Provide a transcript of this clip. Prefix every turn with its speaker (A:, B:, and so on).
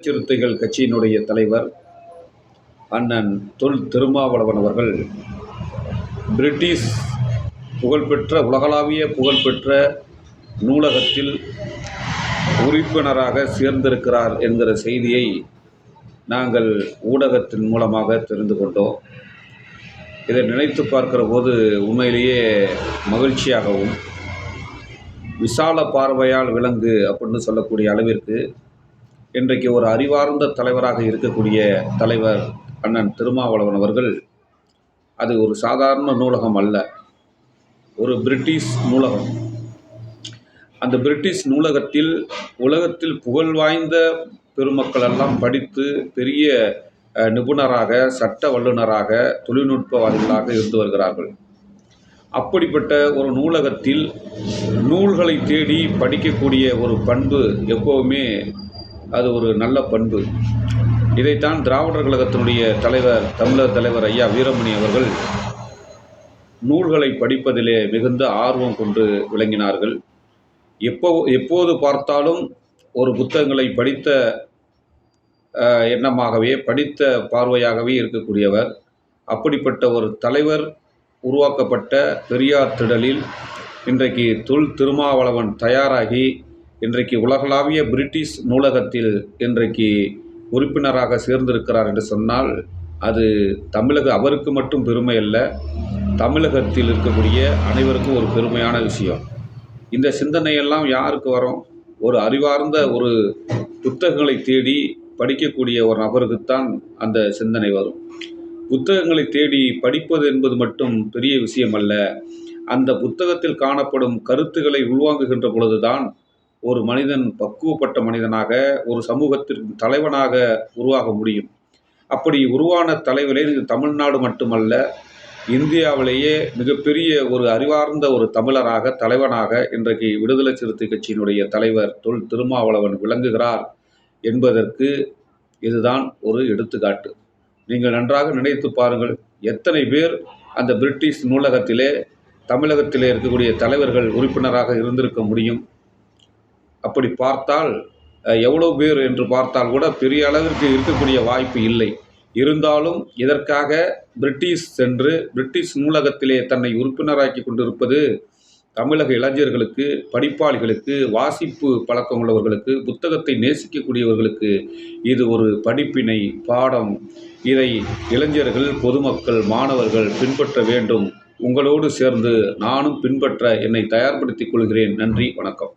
A: சிறுத்தைகள் கட்சியினுடைய தலைவர் அண்ணன் தொல் திருமாவளவன் அவர்கள் பிரிட்டிஷ் புகழ்பெற்ற உலகளாவிய புகழ்பெற்ற நூலகத்தில் உறுப்பினராக சேர்ந்திருக்கிறார் என்கிற செய்தியை நாங்கள் ஊடகத்தின் மூலமாக தெரிந்து கொண்டோம். இதை நினைத்து பார்க்கிற போது உண்மையிலேயே மகிழ்ச்சியாகவும் விசால பார்வையால் விலங்கு அப்படின்னு சொல்லக்கூடிய அளவிற்கு இன்றைக்கு ஒரு அறிவார்ந்த தலைவராக இருக்கக்கூடிய தலைவர் அண்ணன் திருமாவளவன் அவர்கள் அது ஒரு சாதாரண நூலகம் அல்ல ஒரு பிரிட்டிஷ் நூலகம். அந்த பிரிட்டிஷ் நூலகத்தில் உலகத்தில் புகழ் வாய்ந்த பெருமக்கள் எல்லாம் படித்து பெரிய நிபுணராக சட்ட வல்லுநராக தொழில்நுட்பவாதிகளாக இருந்து வருகிறார்கள். அப்படிப்பட்ட ஒரு நூலகத்தில் நூல்களை தேடி படிக்கக்கூடிய ஒரு பண்பு எப்போவுமே அது ஒரு நல்ல பண்பு. இதைத்தான் திராவிடர் கழகத்தினுடைய தலைவர் தமிழர் தலைவர் ஐயா வீரமணி அவர்கள் நூல்களை படிப்பதிலே மிகுந்த ஆர்வம் கொண்டு விளங்கினார்கள். எப்போ எப்போது பார்த்தாலும் ஒரு புத்தகங்களை படித்த எண்ணமாகவே படித்த பார்வையாகவே இருக்கக்கூடியவர். அப்படிப்பட்ட ஒரு தலைவர் உருவாக்கப்பட்ட பெரியார் திடலில் இன்றைக்கு தொல் திருமாவளவன் தயாராகி இன்றைக்கு உலகளாவிய பிரிட்டிஷ் நூலகத்தில் இன்றைக்கு உறுப்பினராக சேர்ந்திருக்கிறார் என்று சொன்னால் அது தமிழக அவருக்கு மட்டும் பெருமை அல்ல தமிழகத்தில் இருக்கக்கூடிய அனைவருக்கும் ஒரு பெருமையான விஷயம். இந்த சிந்தனையெல்லாம் யாருக்கு வரும்? ஒரு அறிவார்ந்த ஒரு புத்தகங்களை தேடி படிக்கக்கூடிய ஒரு நபருக்குத்தான் அந்த சிந்தனை வரும். புத்தகங்களை தேடி படிப்பது என்பது மட்டும் பெரிய விஷயம் அல்ல அந்த புத்தகத்தில் காணப்படும் கருத்துக்களை உள்வாங்குகின்ற பொழுதுதான் ஒரு மனிதன் பக்குவப்பட்ட மனிதனாக ஒரு சமூகத்திற்கு தலைவனாக உருவாக முடியும். அப்படி உருவான தலைவரே இது தமிழ்நாடு மட்டுமல்ல இந்தியாவிலேயே மிகப்பெரிய ஒரு அறிவார்ந்த ஒரு தமிழராக தலைவனாக இன்றைக்கு விடுதலை சிறுத்தை கட்சியினுடைய தலைவர் தொல் திருமாவளவன் விளங்குகிறார் என்பதற்கு இதுதான் ஒரு எடுத்துக்காட்டு. நீங்கள் நன்றாக நினைத்து பாருங்கள் எத்தனை பேர் அந்த பிரிட்டிஷ் நூலகத்திலே தமிழகத்திலே இருக்கக்கூடிய தலைவர்கள் உறுப்பினராக இருந்திருக்க முடியும். அப்படி பார்த்தால் எவ்வளோ பேர் என்று பார்த்தால் கூட பெரிய அளவிற்கு இருக்கக்கூடிய வாய்ப்பு இல்லை. இருந்தாலும் இதற்காக பிரிட்டிஷ் சென்று பிரிட்டிஷ் நூலகத்திலே தன்னை உறுப்பினராக்கி கொண்டிருப்பது தமிழக இளைஞர்களுக்கு படிப்பாளிகளுக்கு வாசிப்பு பழக்கம் உள்ளவர்களுக்கு புத்தகத்தை நேசிக்கக்கூடியவர்களுக்கு இது ஒரு படிப்பினை பாடம். இதை இளைஞர்கள் பொதுமக்கள் மாணவர்கள் பின்பற்ற வேண்டும். உங்களோடு சேர்ந்து நானும் பின்பற்ற என்னை தயார்படுத்திக் கொள்கிறேன். நன்றி வணக்கம்.